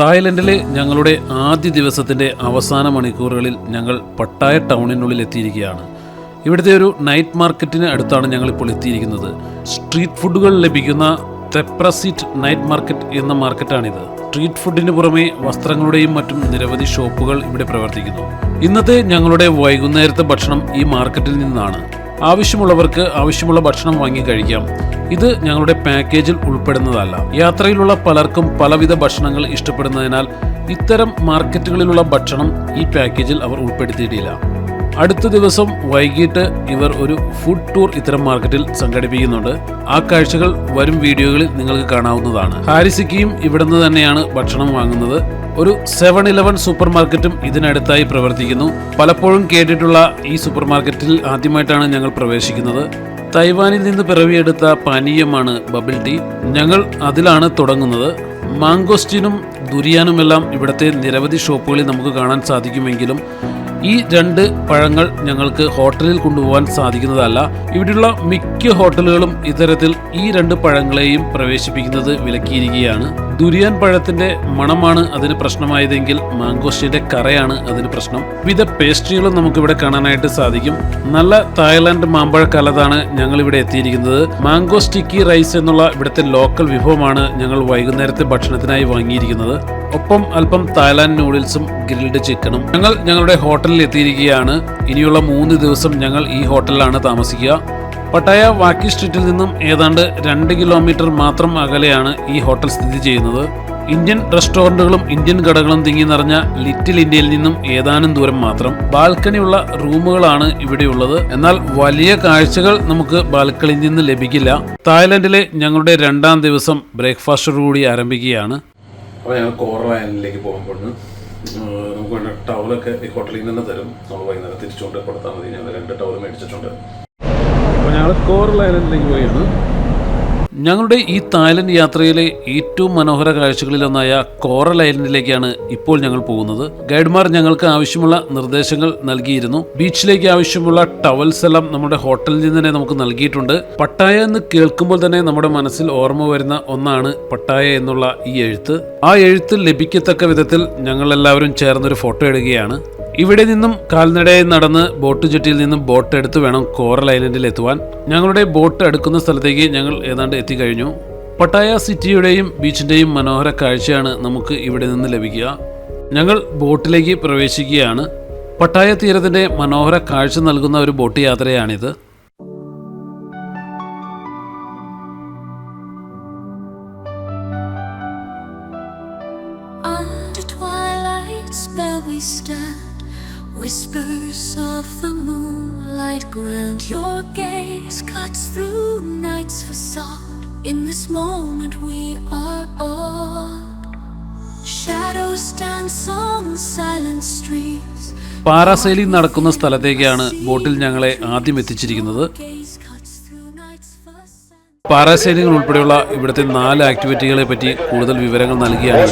തായ്ലൻഡിലെ ഞങ്ങളുടെ ആദ്യ ദിവസത്തിന്റെ അവസാന മണിക്കൂറുകളിൽ ഞങ്ങൾ പട്ടായ ടൗണിനുള്ളിൽ എത്തിയിരിക്കുകയാണ്. ഇവിടുത്തെ ഒരു നൈറ്റ് മാർക്കറ്റിന് അടുത്താണ് ഞങ്ങളിപ്പോൾ എത്തിയിരിക്കുന്നത്. സ്ട്രീറ്റ് ഫുഡുകൾ ലഭിക്കുന്ന തെപ്രസീറ്റ് നൈറ്റ് മാർക്കറ്റ് എന്ന മാർക്കറ്റാണിത്. സ്ട്രീറ്റ് ഫുഡിന് പുറമെ വസ്ത്രങ്ങളുടെയും മറ്റും നിരവധി ഷോപ്പുകൾ ഇവിടെ പ്രവർത്തിക്കുന്നു. ഇന്നത്തെ ഞങ്ങളുടെ വൈകുന്നേരത്തെ ഭക്ഷണം ഈ മാർക്കറ്റിൽ നിന്നാണ്. ആവശ്യമുള്ളവർക്ക് ആവശ്യമുള്ള ഭക്ഷണം വാങ്ങി കഴിക്കാം. ഇത് ഞങ്ങളുടെ പാക്കേജിൽ ഉൾപ്പെടുന്നതല്ല. യാത്രയിലുള്ള പലർക്കും പലവിധ ഭക്ഷണങ്ങൾ ഇഷ്ടപ്പെടുന്നതിനാൽ ഇത്തരം മാർക്കറ്റുകളിലുള്ള ഭക്ഷണം ഈ പാക്കേജിൽ അവർ ഉൾപ്പെടുത്തിയിട്ടില്ല. അടുത്ത ദിവസം വൈകിട്ട് ഇവർ ഒരു ഫുഡ് ടൂർ ഇത്തരം മാർക്കറ്റിൽ സംഘടിപ്പിക്കുന്നുണ്ട്. ആ കാഴ്ചകൾ വരും വീഡിയോകളിൽ നിങ്ങൾക്ക് കാണാവുന്നതാണ്. ഹാരിസിക്കയും ഇവിടുന്ന് തന്നെയാണ് ഭക്ഷണം വാങ്ങുന്നത്. ഒരു സെവൻ ഇലവൻ സൂപ്പർ മാർക്കറ്റും ഇതിനടുത്തായി പ്രവർത്തിക്കുന്നു. പലപ്പോഴും കേട്ടിട്ടുള്ള ഈ സൂപ്പർ മാർക്കറ്റിൽ ആദ്യമായിട്ടാണ് ഞങ്ങൾ പ്രവേശിക്കുന്നത്. തൈവാനിൽ നിന്ന് പിറവിയെടുത്ത പാനീയമാണ് ബബിൾ ടീ. ഞങ്ങൾ അതിലാണ് തുടങ്ങുന്നത്. മാങ്കോസ്റ്റിനും ദുരിയാനുമെല്ലാം ഇവിടുത്തെ നിരവധി ഷോപ്പുകളിൽ നമുക്ക് കാണാൻ സാധിക്കുമെങ്കിലും ഈ രണ്ട് പഴങ്ങൾ ഞങ്ങൾക്ക് ഹോട്ടലിൽ കൊണ്ടുപോകാൻ സാധിക്കുന്നതല്ല. ഇവിടെയുള്ള മിക്ക ഹോട്ടലുകളും ഇത്തരത്തിൽ ഈ രണ്ട് പഴങ്ങളെയും പ്രവേശിപ്പിക്കുന്നത് വിലക്കിയിരിക്കുകയാണ്. ദുരിയാൻ പഴത്തിന്റെ മണമാണ് അതിന് പ്രശ്നമായതെങ്കിൽ മാങ്കോസ്റ്റിന്റെ കറയാണ് അതിന് പ്രശ്നം. വിവിധ പേസ്ട്രികളും നമുക്കിവിടെ കാണാനായിട്ട് സാധിക്കും. നല്ല തായ്ലാന്റ് മാമ്പഴ കലതാണ് ഞങ്ങൾ ഇവിടെ എത്തിയിരിക്കുന്നത്. മാംഗോ സ്റ്റിക്കി റൈസ് എന്നുള്ള ഇവിടുത്തെ ലോക്കൽ വിഭവമാണ് ഞങ്ങൾ വൈകുന്നേരത്തെ ഭക്ഷണത്തിനായി വാങ്ങിയിരിക്കുന്നത്. ഒപ്പം അല്പം തായ്ലാന്റ് നൂഡിൽസും ഗ്രിൽഡ് ചിക്കനും. ഞങ്ങൾ ഞങ്ങളുടെ ഹോട്ടലിൽ എത്തിയിരിക്കുകയാണ്. ഇനിയുള്ള മൂന്ന് ദിവസം ഞങ്ങൾ ഈ ഹോട്ടലിലാണ് താമസിക്കുക. പട്ടായ വാക്കി സ്ട്രീറ്റിൽ നിന്നും ഏതാണ്ട് രണ്ട് കിലോമീറ്റർ മാത്രം അകലെയാണ് ഈ ഹോട്ടൽ സ്ഥിതി ചെയ്യുന്നത്. ഇന്ത്യൻ റെസ്റ്റോറന്റുകളും ഇന്ത്യൻ കടകളും തിങ്ങി നിറഞ്ഞ ലിറ്റിൽ ഇന്ത്യയിൽ നിന്നും ഏതാനും ദൂരം മാത്രം ബാൽക്കണിയുള്ള റൂമുകളാണ് ഇവിടെയുള്ളത്. എന്നാൽ വലിയ കാഴ്ചകൾ നമുക്ക് ബാൽക്കണിയിൽ നിന്ന് ലഭിക്കില്ല. തായ്ലൻഡിലെ ഞങ്ങളുടെ രണ്ടാം ദിവസം ബ്രേക്ക്ഫാസ്റ്റോടുകൂടി ആരംഭിക്കുകയാണ്. അപ്പോൾ ഞങ്ങൾ കോറൽ ഐലൻഡിലേക്ക് പോകാൻ പോകുന്നു നമുക്ക് വേണ്ട ടവലൊക്കെ ഈ ഹോട്ടലിൽ നിന്ന് തന്നെ തരും. നമ്മൾ വൈകുന്നേരം തിരിച്ചുകൊണ്ട് കൊടുത്താൽ മതി. ഞങ്ങൾ രണ്ട് ടവൽ മേടിച്ചിട്ടുണ്ട്. ഞങ്ങൾ കോറൽ ഞങ്ങളുടെ ഈ തായ്ലൻഡ് യാത്രയിലെ ഏറ്റവും മനോഹര കാഴ്ചകളിലൊന്നായ കോറൽ ഐലൻഡിലേക്കാണ് ഇപ്പോൾ ഞങ്ങൾ പോകുന്നത്. ഗൈഡ്മാർ ഞങ്ങൾക്ക് ആവശ്യമുള്ള നിർദ്ദേശങ്ങൾ നൽകിയിരുന്നു. ബീച്ചിലേക്ക് ആവശ്യമുള്ള ടവൽസ് എല്ലാം നമ്മുടെ ഹോട്ടലിൽ നിന്ന് തന്നെ നമുക്ക് നൽകിയിട്ടുണ്ട്. പട്ടായ എന്ന് കേൾക്കുമ്പോൾ തന്നെ നമ്മുടെ മനസ്സിൽ ഓർമ്മ വരുന്ന ഒന്നാണ് പട്ടായ എന്നുള്ള ഈ എഴുത്ത്. ആ എഴുത്ത് ലഭിക്കത്തക്ക വിധത്തിൽ ഞങ്ങൾ എല്ലാവരും ചേർന്നൊരു ഫോട്ടോ എടുക്കുകയാണ് ഇവിടെ നിന്നും കാൽനടയായി നടന്ന് ബോട്ട് ജെട്ടിയിൽ നിന്നും ബോട്ട് എടുത്ത് വേണം കോറൽ ഐലൻഡിൽ എത്തുവാൻ. ഞങ്ങളുടെ ബോട്ട് അടുക്കുന്ന സ്ഥലത്തേക്ക് ഞങ്ങൾ ഏതാണ്ട് എത്തിക്കഴിഞ്ഞു. പട്ടായ സിറ്റിയുടെയും ബീച്ചിന്റെയും മനോഹര കാഴ്ചയാണ് നമുക്ക് ഇവിടെ നിന്ന് ലഭിക്കുക. ഞങ്ങൾ ബോട്ടിലേക്ക് പ്രവേശിക്കുകയാണ്. പട്ടായ തീരത്തിന്റെ മനോഹര കാഴ്ച നൽകുന്ന ഒരു ബോട്ട് യാത്രയാണിത്. Night's. In this moment, we are all. Shadows dance on silent streets. Parasailing നടക്കുന്ന സ്ഥലത്തേക്കാണ് ബോട്ടിൽ ഞങ്ങളെ ആദ്യം എത്തിച്ചിരിക്കുന്നത് പാരാസൈലിംഗ് ഉൾപ്പെടെയുള്ള ഇവിടുത്തെ നാല് ആക്ടിവിറ്റികളെ പറ്റി കൂടുതൽ വിവരങ്ങൾ നൽകിയാണ്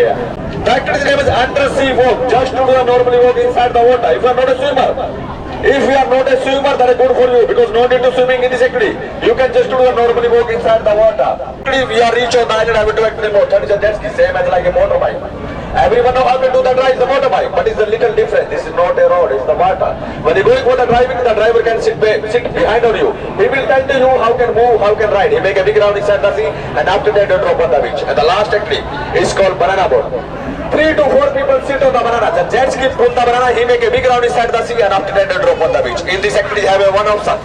here. The name is undersea walk, just to do a normally walk inside the water. If you are not a swimmer, if you are not a swimmer, that is good for you because no need to swimming in this activity. You can just do a normally walk inside the water. Actually, we are reach on the island, I will do actually more. That is a jet ski, same as like a motorbike. Everyone know how to do the drive the motorbike, but it's a little different. This is not a road, it's the water. When you're going for the driving, the driver can sit, sit behind on you. He will tell to you how can move, how can ride. He make a big round inside the sea, and after that, you drop on the beach. And the last activity is called banana boat. Three to four people sit on the banana. The jet ski on the banana, he make a big round inside the sea, and after that, drop on the beach. In this activity, have a one option,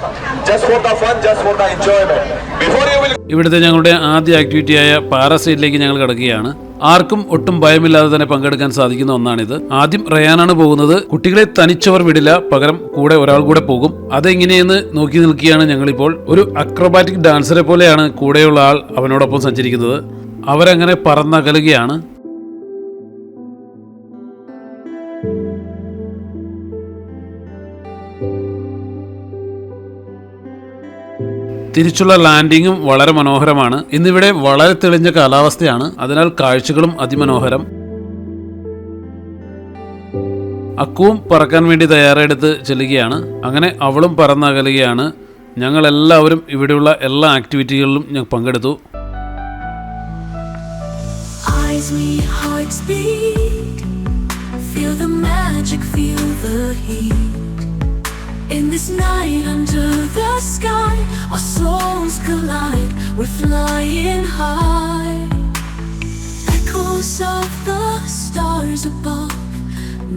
just for the fun, just for the enjoyment. Before you will ഇവിടുത്തെ ഞങ്ങളുടെ ആദ്യ ആക്ടിവിറ്റിയായ പാരാസൈറ്റിലേക്ക് ഞങ്ങൾ കിടക്കുകയാണ്. ആർക്കും ഒട്ടും ഭയമില്ലാതെ തന്നെ പങ്കെടുക്കാൻ സാധിക്കുന്ന ഒന്നാണിത്. ആദ്യം റയാനാണ് പോകുന്നത്. കുട്ടികളെ തനിച്ചവർ വിടില്ല. പകരം കൂടെ ഒരാൾ കൂടെ പോകും. അതെങ്ങനെയെന്ന് നോക്കി നിൽക്കുകയാണ് ഞങ്ങളിപ്പോൾ. ഒരു അക്രോബാറ്റിക് ഡാൻസറെ പോലെയാണ് കൂടെയുള്ള ആൾ അവനോടൊപ്പം സഞ്ചരിക്കുന്നത്. അവരങ്ങനെ പറന്നകലുകയാണ്. തിരിച്ചുള്ള ലാൻഡിങ്ങും വളരെ മനോഹരമാണ്. ഇന്നിവിടെ വളരെ തെളിഞ്ഞ കാലാവസ്ഥയാണ്. അതിനാൽ കാഴ്ചകളും അതിമനോഹരം. അക്കുവും പറക്കാൻ വേണ്ടി തയ്യാറെടുത്ത് ചെല്ലുകയാണ്. അങ്ങനെ അവളും പറന്നകലുകയാണ്. ഞങ്ങളെല്ലാവരും ഇവിടെയുള്ള എല്ലാ ആക്ടിവിറ്റികളിലും ഞാൻ പങ്കെടുത്തു. Eyes beat. Feel the magic feel the heat. In this night under the sky, our souls collide. We're flying high. Echoes of the stars above,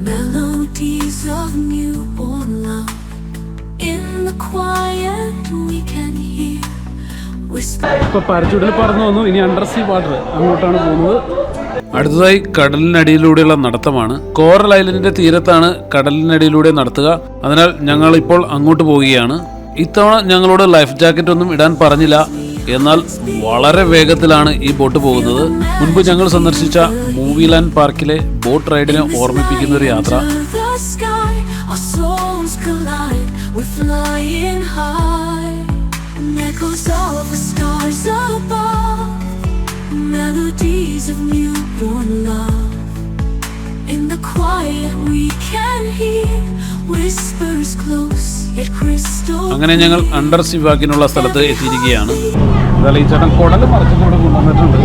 melodies of newborn love. In the quiet, we can hear whisper. ഇപ്പൊ പരച്ചുടൽ പറന്നു വന്നു ഇനി under sea water അങ്ങോട്ടാണ് പോകുന്നത് അടുത്തതായി കടലിനടിയിലൂടെയുള്ള നടത്തമാണ്. Coral ഐലൻഡിന്റെ തീരത്താണ് കടലിനടിയിലൂടെ നടത്തുക. അതിനാൽ ഞങ്ങൾ ഇപ്പോൾ അങ്ങോട്ട് പോവുകയാണ്. ഇത്തവണ ഞങ്ങളോട് ലൈഫ് ജാക്കറ്റ് ഒന്നും ഇടാൻ പറഞ്ഞില്ല. എന്നാൽ വളരെ വേഗത്തിലാണ് ഈ ബോട്ട് പോകുന്നത്. മുൻപ് ഞങ്ങൾ സന്ദർശിച്ച മൂവി ലാൻഡ് പാർക്കിലെ ബോട്ട് റൈഡിനെ ഓർമ്മിപ്പിക്കുന്ന ഒരു യാത്ര. Echoes of the stars above. Melodies of newborn love. In the quiet, we can hear whispers close yet crystal. അങ്ങനെ ഞങ്ങൾ അണ്ടർ സി വാക്കിനുള്ള സ്ഥലത്ത് എത്തിയിരിക്കുകയാണ്. ഈ ചേട്ടൻ കുടൽ മറിച്ചിട്ട് കൊണ്ടുവന്നിട്ടുണ്ട്.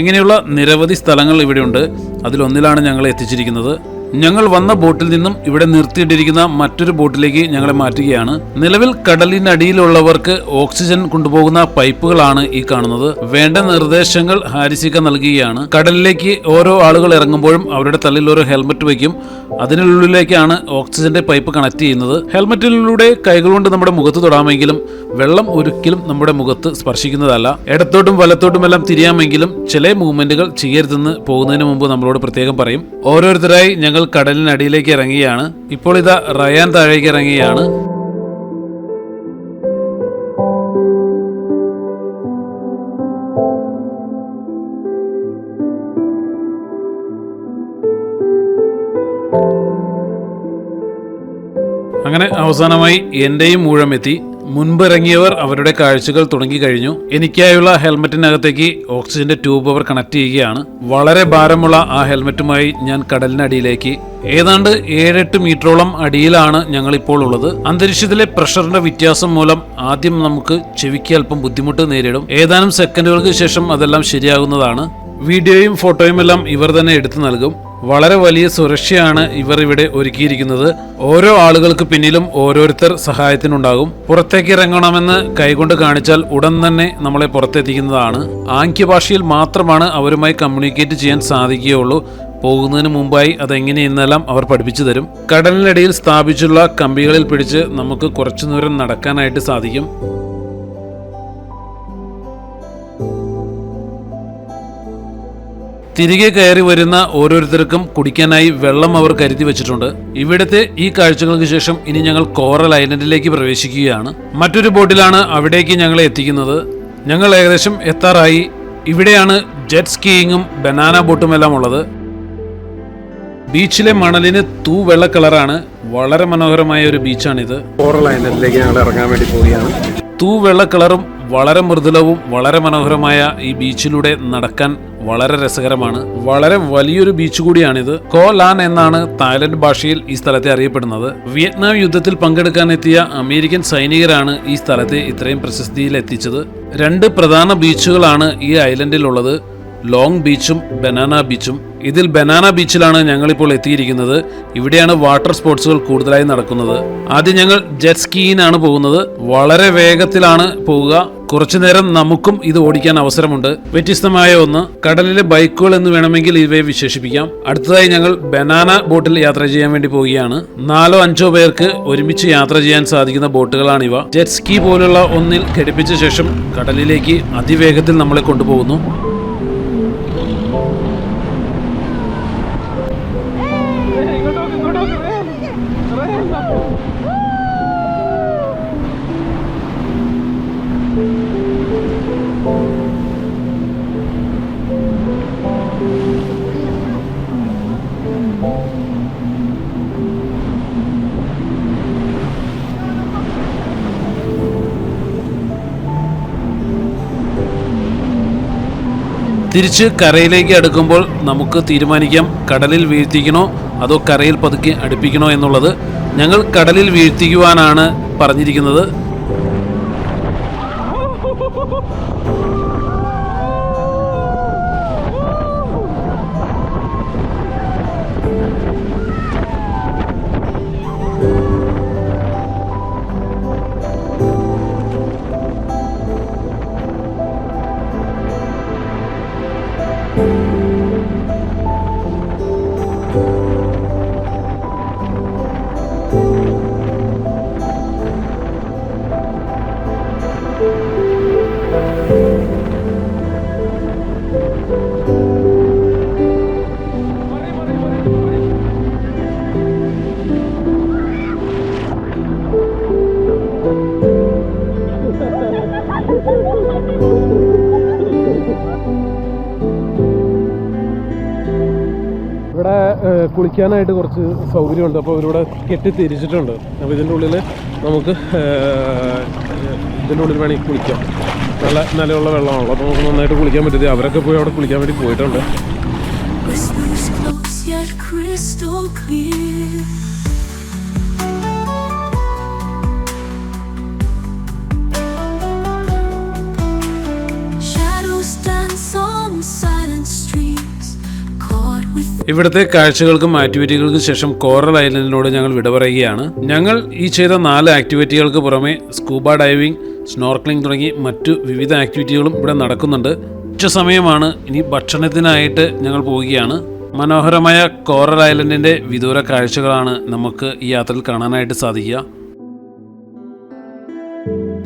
ഇങ്ങനെയുള്ള നിരവധി സ്ഥലങ്ങൾ ഇവിടെയുണ്ട്. അതിലൊന്നിലാണ് ഞങ്ങൾ എത്തിച്ചിരിക്കുന്നത്. ഞങ്ങൾ വന്ന ബോട്ടിൽ നിന്നും ഇവിടെ നിർത്തിയിട്ടിരിക്കുന്ന മറ്റൊരു ബോട്ടിലേക്ക് ഞങ്ങളെ മാറ്റുകയാണ്. നിലവിൽ കടലിനടിയിലുള്ളവർക്ക് ഓക്സിജൻ കൊണ്ടുപോകുന്ന പൈപ്പുകളാണ് ഈ കാണുന്നത്. വേണ്ട നിർദ്ദേശങ്ങൾ ഹാരിസിക്ക നൽകുകയാണ്. കടലിലേക്ക് ഓരോ ആളുകൾ ഇറങ്ങുമ്പോഴും അവരുടെ തലയിൽ ഒരു ഹെൽമറ്റ് വയ്ക്കും. അതിനുള്ളിലേക്കാണ് ഓക്സിജന്റെ പൈപ്പ് കണക്ട് ചെയ്യുന്നത്. ഹെൽമറ്റിലൂടെ കൈകൾ കൊണ്ട് നമ്മുടെ മുഖത്ത് തൊടാമെങ്കിലും വെള്ളം ഒരിക്കലും നമ്മുടെ മുഖത്ത് സ്പർശിക്കുന്നതല്ല. ഇടത്തോട്ടും വലത്തോട്ടും എല്ലാം തിരിയാമെങ്കിലും ചില മൂവ്മെന്റുകൾ ചെയ്യരുതെന്ന് പോകുന്നതിന് മുമ്പ് നമ്മളോട് പ്രത്യേകം പറയും. ഓരോരുത്തരായി ഞങ്ങൾ കടലിനടിയിലേക്ക് ഇറങ്ങിയാണ്. ഇപ്പോൾ ഇതാ റയാൻ താഴേക്ക് ഇറങ്ങിയാണ്. അങ്ങനെ അവസാനമായി എന്റെയും ഊഴമെത്തി. മുൻപിറങ്ങിയവർ അവരുടെ കാഴ്ചകൾ തുടങ്ങിക്കഴിഞ്ഞു എനിക്കായുള്ള ഹെൽമറ്റിനകത്തേക്ക് ഓക്സിജന്റെ ട്യൂബ് അവർ കണക്ട് ചെയ്യുകയാണ്. വളരെ ഭാരമുള്ള ആ ഹെൽമെറ്റുമായി ഞാൻ കടലിനടിയിലേക്ക്. ഏതാണ്ട് ഏഴെട്ട് മീറ്ററോളം അടിയിലാണ് ഞങ്ങൾ ഇപ്പോൾ ഉള്ളത്. അന്തരീക്ഷത്തിലെ പ്രഷറിന്റെ വ്യത്യാസം മൂലം ആദ്യം നമുക്ക് ചെവിക്ക് അല്പം ബുദ്ധിമുട്ട് നേരിടും. ഏതാനും സെക്കൻഡുകൾക്ക് ശേഷം അതെല്ലാം ശരിയാകുന്നതാണ്. വീഡിയോയും ഫോട്ടോയും എല്ലാം ഇവർ തന്നെ എടുത്തു നൽകും. വളരെ വലിയ സുരക്ഷയാണ് ഇവർ ഇവിടെ ഒരുക്കിയിരിക്കുന്നത്. ഓരോ ആളുകൾക്ക് പിന്നിലും ഓരോരുത്തർ സഹായത്തിനുണ്ടാകും. പുറത്തേക്ക് ഇറങ്ങണമെന്ന് കൈകൊണ്ട് കാണിച്ചാൽ ഉടൻ തന്നെ നമ്മളെ പുറത്തെത്തിക്കുന്നതാണ്. ആംഗ്യഭാഷയിൽ മാത്രമാണ് അവരുമായി കമ്മ്യൂണിക്കേറ്റ് ചെയ്യാൻ സാധിക്കുകയുള്ളൂ. പോകുന്നതിന് മുമ്പായി അതെങ്ങനെയെന്നെല്ലാം അവർ പഠിപ്പിച്ചു തരും. കടലിനടിയിൽ സ്ഥാപിച്ചുള്ള കമ്പികളിൽ പിടിച്ച് നമുക്ക് കുറച്ചു ദൂരം നടക്കാനായിട്ട് സാധിക്കും. തിരികെ കയറി വരുന്ന ഓരോരുത്തർക്കും കുടിക്കാനായി വെള്ളം അവർ കരുതി വെച്ചിട്ടുണ്ട്. ഇവിടുത്തെ ഈ കാഴ്ചകൾക്ക് ശേഷം ഇനി ഞങ്ങൾ കോറൽ ഐലൻഡിലേക്ക് പ്രവേശിക്കുകയാണ്. മറ്റൊരു ബോട്ടിലാണ് അവിടേക്ക് ഞങ്ങളെ എത്തിക്കുന്നത്. ഞങ്ങൾ ഏകദേശം എത്താറായി. ഇവിടെയാണ് ജെറ്റ് സ്കീയിങ്ങും ബനാന ബോട്ടും എല്ലാം ഉള്ളത്. ബീച്ചിലെ മണലിന് തൂ വെള്ള കളറാണ്. വളരെ മനോഹരമായ ഒരു ബീച്ചാണിത്. കോറൽ ഐലൻഡിലേക്ക് ഞങ്ങൾ ഇറങ്ങാൻ വേണ്ടി പോവുകയാണ്. തൂ വെള്ള കളറും വളരെ മൃദുലവും വളരെ മനോഹരമായ ഈ ബീച്ചിലൂടെ നടക്കാൻ വളരെ രസകരമാണ്. വളരെ വലിയൊരു ബീച്ച് കൂടിയാണിത്. കോ ലാൻ എന്നാണ് തായ്ലൻഡ് ഭാഷയിൽ ഈ സ്ഥലത്തെ അറിയപ്പെടുന്നത്. വിയറ്റ്നാം യുദ്ധത്തിൽ പങ്കെടുക്കാനെത്തിയ അമേരിക്കൻ സൈനികരാണ് ഈ സ്ഥലത്തെ ഇത്രയും പ്രശസ്തിയിൽ എത്തിച്ചത് രണ്ട് പ്രധാന ബീച്ചുകളാണ് ഈ ഐലൻഡിലുള്ളത്. ലോങ് ബീച്ചും ബനാന ബീച്ചും. ഇതിൽ ബനാന ബീച്ചിലാണ് ഞങ്ങളിപ്പോൾ എത്തിയിരിക്കുന്നത്. ഇവിടെയാണ് വാട്ടർ സ്പോർട്സുകൾ കൂടുതലായി നടക്കുന്നത്. ആദ്യം ഞങ്ങൾ ജെറ്റ് സ്കീനാണ് പോകുന്നത്. വളരെ വേഗത്തിലാണ് പോവുക. കുറച്ചു നേരം നമുക്കും ഇത് ഓടിക്കാൻ അവസരമുണ്ട്. വ്യത്യസ്തമായ ഒന്ന് കടലിലെ ബൈക്കുകൾ എന്ന് വേണമെങ്കിൽ ഇവയെ വിശേഷിപ്പിക്കാം. അടുത്തതായി ഞങ്ങൾ ബനാന ബോട്ടിൽ യാത്ര ചെയ്യാൻ വേണ്ടി പോവുകയാണ്. നാലോ അഞ്ചോ പേർക്ക് ഒരുമിച്ച് യാത്ര ചെയ്യാൻ സാധിക്കുന്ന ബോട്ടുകളാണിവ ജെറ്റ് സ്കീ പോലുള്ള ഒന്നിൽ ഘടിപ്പിച്ച ശേഷം കടലിലേക്ക് അതിവേഗത്തിൽ നമ്മളെ കൊണ്ടുപോകുന്നു. തിരിച്ച് കരയിലേക്ക് അടുക്കുമ്പോൾ നമുക്ക് തീരുമാനിക്കാം കടലിൽ വീഴ്ത്തിക്കണോ അതോ കരയിൽ പതുക്കെ അടുപ്പിക്കണോ എന്നുള്ളത് ഞങ്ങൾ കടലിൽ വീഴ്ത്തിക്കുവാനാണ് പറഞ്ഞിരിക്കുന്നത്. കുളിക്കാനായിട്ട് കുറച്ച് സൗകര്യമുണ്ട്. അപ്പോൾ അവരിവിടെ കെട്ടിത്തിരിച്ചിട്ടുണ്ട്. അപ്പോൾ ഇതിന്റെ ഉള്ളിൽ നമുക്ക് ഇതിന്റെ ഉള്ളിൽ വേണമെങ്കിൽ കുളിക്കാം. നല്ല നിലയുള്ള വെള്ളമാണല്ലോ. അപ്പോൾ നമുക്ക് നന്നായിട്ട് കുളിക്കാൻ പറ്റിയത്. അവരൊക്കെ പോയി അവിടെ കുളിക്കാൻ വേണ്ടി പോയിട്ടുണ്ട്. ഇവിടുത്തെ കാഴ്ചകൾക്കും ആക്ടിവിറ്റികൾക്കും ശേഷം കോറൽ ഐലൻഡിനോട് ഞങ്ങൾ വിട പറയുകയാണ്. ഞങ്ങൾ ഈ ചെയ്ത നാല് ആക്ടിവിറ്റികൾക്ക് പുറമെ സ്കൂബ ഡൈവിംഗ് സ്നോർക്ലിംഗ് തുടങ്ങി മറ്റു വിവിധ ആക്ടിവിറ്റികളും ഇവിടെ നടക്കുന്നുണ്ട്. ഉച്ച സമയമാണ്. ഇനി ഭക്ഷണത്തിനായിട്ട് ഞങ്ങൾ പോവുകയാണ്. മനോഹരമായ കോറൽ ഐലൻഡിന്റെ വിദൂര കാഴ്ചകളാണ് നമുക്ക് ഈ യാത്രയിൽ കാണാനായിട്ട് സാധിക്കുക.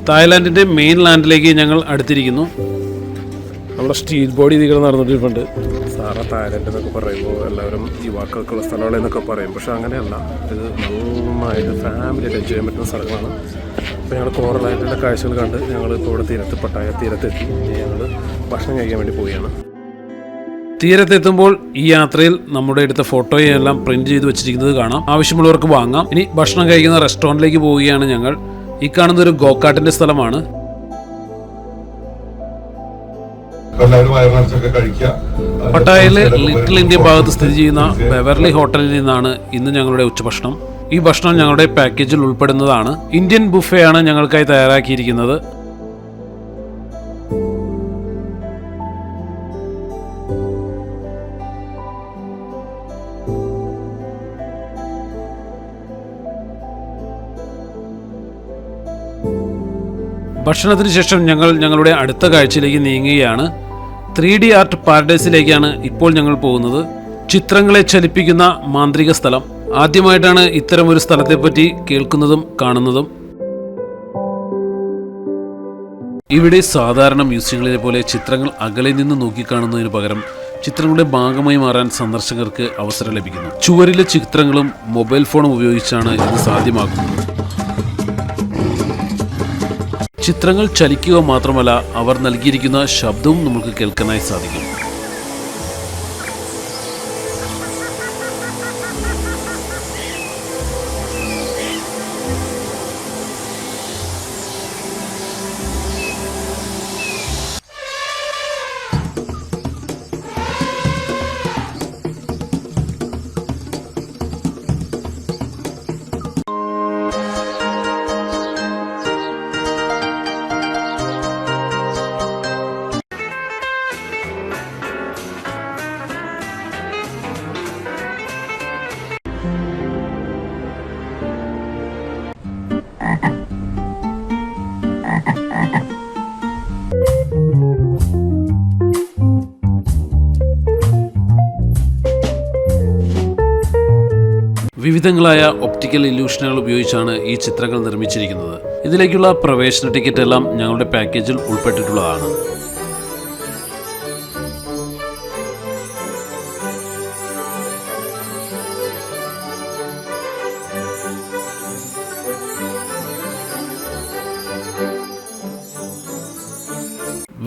തായ്ലാൻഡിന്റെ മെയിൻ ലാൻഡിലേക്ക് ഞങ്ങൾ അടുത്തിരിക്കുന്നു. നമ്മുടെ സ്റ്റീൽ ബോഡി ഇതികൾ നടന്നിട്ടുണ്ട് സാറ തായ്ലൻഡ് എന്നൊക്കെ പറയുമ്പോൾ എല്ലാവരും യുവാക്കൾക്കുള്ള സ്ഥലങ്ങളെന്നൊക്കെ പറയും. പക്ഷെ അങ്ങനെയല്ല. ഇത് നന്നായിട്ട് ഫാമിലി എൻജോയ് ചെയ്യാൻ പറ്റുന്ന സ്ഥലങ്ങളാണ്. അപ്പോൾ ഞങ്ങൾ കോറലായിട്ടുള്ള കാഴ്ചകൾ കണ്ട് ഞങ്ങൾ ഇപ്പോൾ ഇവിടെ തീരത്ത് പട്ടായ തീരത്തെത്തി ഞങ്ങൾ ഭക്ഷണം കഴിക്കാൻ വേണ്ടി പോവുകയാണ്. തീരത്തെത്തുമ്പോൾ ഈ യാത്രയിൽ നമ്മുടെ എടുത്ത ഫോട്ടോയെല്ലാം പ്രിന്റ് ചെയ്ത് വെച്ചിരിക്കുന്നത് കാണാം. ആവശ്യമുള്ളവർക്ക് വാങ്ങാം. ഇനി ഭക്ഷണം കഴിക്കുന്ന റെസ്റ്റോറന്റിലേക്ക് പോവുകയാണ് ഞങ്ങൾ. ഈ കാണുന്ന ഒരു ഗോക്കാട്ടിന്റെ സ്ഥലമാണ്. പട്ടായയിലെ ലിറ്റിൽ ഇന്ത്യ ഭാഗത്ത് സ്ഥിതി ചെയ്യുന്ന ബെവർലി ഹോട്ടലിൽ നിന്നാണ് ഇന്ന് ഞങ്ങളുടെ ഉച്ചഭക്ഷണം. ഈ ഭക്ഷണം ഞങ്ങളുടെ പാക്കേജിൽ ഉൾപ്പെടുന്നതാണ്. ഇന്ത്യൻ ബുഫയാണ് ഞങ്ങൾക്കായി തയ്യാറാക്കിയിരിക്കുന്നത്. ഭക്ഷണത്തിന് ശേഷം ഞങ്ങൾ ഞങ്ങളുടെ അടുത്ത കാഴ്ചയിലേക്ക് നീങ്ങുകയാണ്. ത്രീ ഡി ആർട്ട് പാരഡൈസിലേക്കാണ് ഇപ്പോൾ ഞങ്ങൾ പോകുന്നത്. ചിത്രങ്ങളെ ചലിപ്പിക്കുന്ന മാന്ത്രിക സ്ഥലം. ആദ്യമായിട്ടാണ് ഇത്തരം ഒരു സ്ഥലത്തെപ്പറ്റി കേൾക്കുന്നതും കാണുന്നതും. ഇവിടെ സാധാരണ മ്യൂസിയങ്ങളിലെ പോലെ ചിത്രങ്ങൾ അകലെ നിന്ന് നോക്കിക്കാണുന്നതിന് പകരം ചിത്രങ്ങളുടെ ഭാഗമായി മാറാൻ സന്ദർശകർക്ക് അവസരം ലഭിക്കുന്നു. ചുവരിലെ ചിത്രങ്ങളും മൊബൈൽ ഫോണും ഉപയോഗിച്ചാണ് ഇത് സാധ്യമാക്കുന്നത്. ചിത്രങ്ങൾ ചലിക്കുക മാത്രമല്ല അവർ നൽകിയിരിക്കുന്ന ശബ്ദവും നമുക്ക് കേൾക്കാനായി സാധിക്കും. വിവിധങ്ങളായ ഒപ്റ്റിക്കൽ ഇല്യൂഷനുകൾ ഉപയോഗിച്ചാണ് ഈ ചിത്രങ്ങൾ നിർമ്മിച്ചിരിക്കുന്നത്. ഇതിലേക്കുള്ള പ്രവേശന ടിക്കറ്റ് എല്ലാം ഞങ്ങളുടെ പാക്കേജിൽ ഉൾപ്പെട്ടിട്ടുള്ളതാണ്.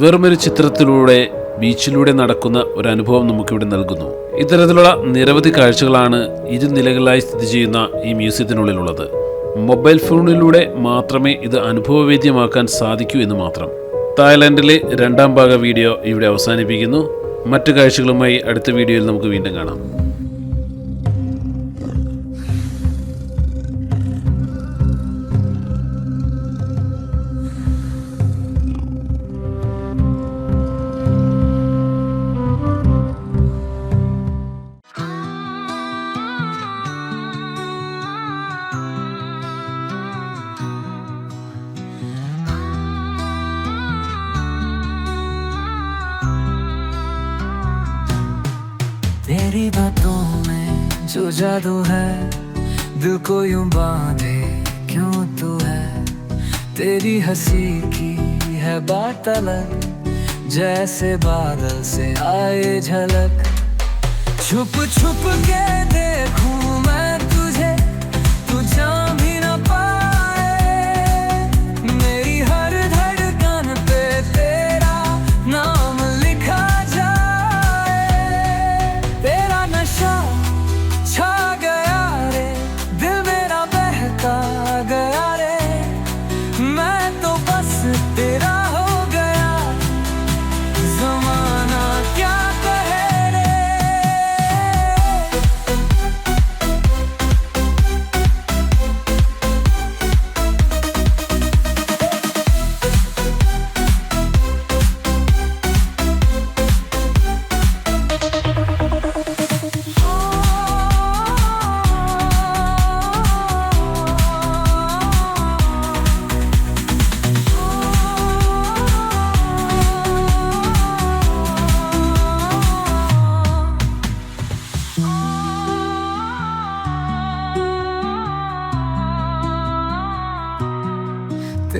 വെറുമൊരു ചിത്രത്തിലൂടെ ബീച്ചിലൂടെ നടക്കുന്ന ഒരു അനുഭവം നമുക്കിവിടെ നൽകുന്നു. ഇത്തരത്തിലുള്ള നിരവധി കാഴ്ചകളാണ് ഇരുനിലകളായി സ്ഥിതി ചെയ്യുന്ന ഈ മ്യൂസിയത്തിനുള്ളിലുള്ളത്. മൊബൈൽ ഫോണിലൂടെ മാത്രമേ ഇത് അനുഭവവേദ്യമാക്കാൻ സാധിക്കൂ എന്ന് മാത്രം. തായ്ലാൻഡിലെ രണ്ടാം ഭാഗ വീഡിയോ ഇവിടെ അവസാനിപ്പിക്കുന്നു. മറ്റു കാഴ്ചകളുമായി അടുത്ത വീഡിയോയിൽ നമുക്ക് വീണ്ടും കാണാം. जादू है। दिल को यूँ बांधे, क्यों तू है? तेरी हँसी की है बात अलग जैसे बादल से आए झलक। छुप छुप के देखूँ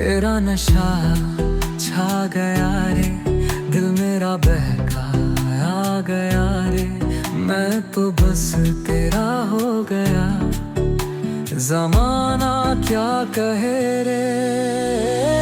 तेरा नशा छा गया रे, दिल मेरा बहका आ गया रे। मैं तो बस तेरा हो गया। जमाना क्या कहे रे?